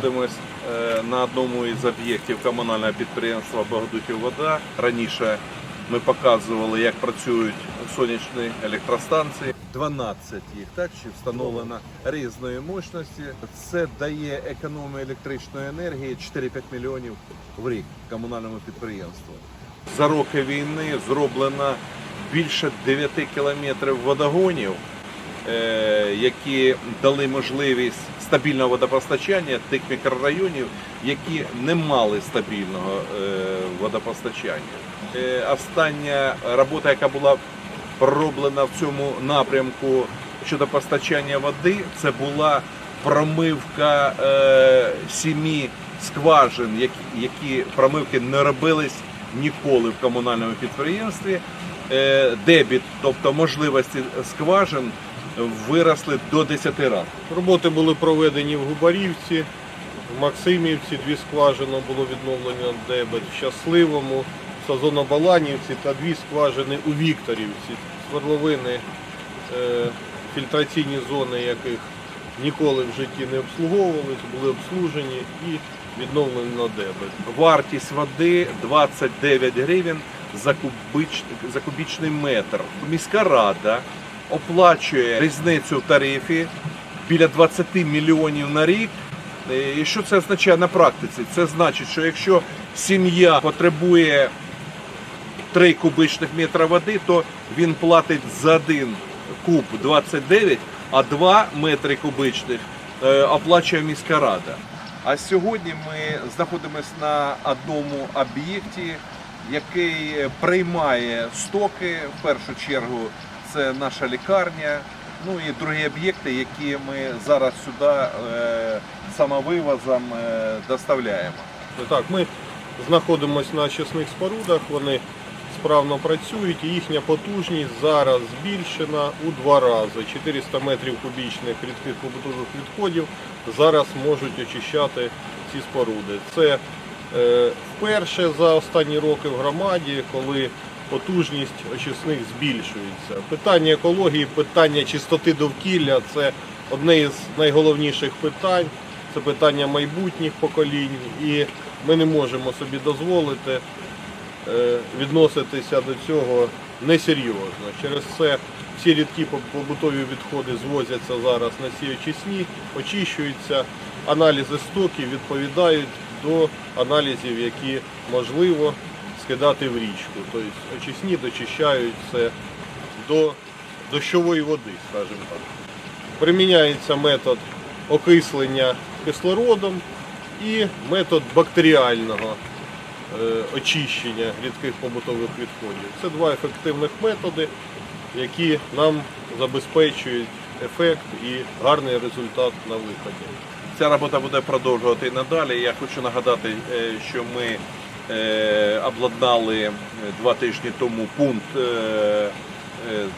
знаходимося на одному із об'єктів комунального підприємства Богодухів Вода. Раніше ми показували, як працюють сонячні електростанції. 12 їх так чи встановлено різної мощності. Це дає економію електричної енергії 4-5 мільйонів в рік комунальному підприємству. За роки війни зроблено більше 9 кілометрів водогонів, е, які дали можливість стабільного водопостачання тих мікрорайонів, які не мали стабільного е, водопостачання. Е, Остання робота, яка була пророблена в цьому напрямку щодо постачання води, це була промивка е, сімі скважин, які, промивки не робились ніколи в комунальному підприємстві. Дебіт, тобто можливості скважин, виросли до 10 разів. Роботи були проведені в Губарівці, в Максимівці, дві скважини було відновлено дебет, в Щасливому, в Сазонобаланівці та дві скважини у Вікторівці. Свердловини, е, фільтраційні зони, яких ніколи в житті не обслуговувались, були обслужені і відновлено дебет. Вартість води 29 гривень за кубічний метр. Міська рада оплачує різницю в тарифі біля 20 мільйонів на рік. Е, І що це означає на практиці? Це значить, що якщо сім'я потребує 3 кубичних метра води, то він платить за один куб 29, а 2 метри кубичних е, оплачує міська рада. А сьогодні ми знаходимося на одному об'єкті, який приймає стоки. В першу чергу це наша лікарня. Ну і другі об'єкти, які ми зараз сюди е, самовивозом е, доставляємо. Так, ми знаходимося на очисних спорудах, вони справно працюють і їхня потужність зараз збільшена у два рази. 400 метрів кубічних рідких побутових відходів зараз можуть очищати ці споруди. Це е, вперше за останні роки в громаді, коли потужність очисних збільшується. Питання екології, питання чистоти довкілля це одне із найголовніших питань. Це питання майбутніх поколінь, і ми не можемо собі дозволити е, відноситися до цього несерйозно. Через це всі рідкі побутові відходи звозяться зараз на ці очисні, очищуються. Аналізи стоків відповідають до аналізів, які можливо скидати в річку. Тобто очисні дочищають це до дощової води, скажімо так. Приміняється метод окислення кислородом і метод бактеріального е, очищення рідких побутових відходів. Це два ефективних методи, які нам забезпечують ефект і гарний результат на виході. Ця робота буде продовжувати і надалі. Я хочу нагадати, е, що ми обладнали два тижні тому пункт е, е,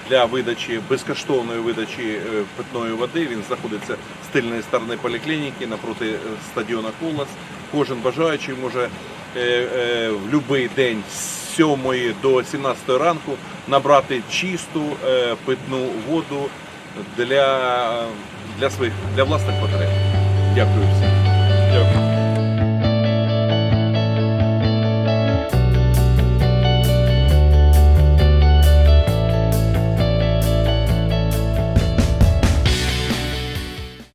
для видачі безкоштовної видачі е, питної води. Він знаходиться з тильної сторони поліклініки напроти е, стадіона Колос. Кожен бажаючий може е, е, в будь-який день з 7 до 17 ранку набрати чисту е, питну воду для, для своїх для власних потреб. Дякую всім. Дякую.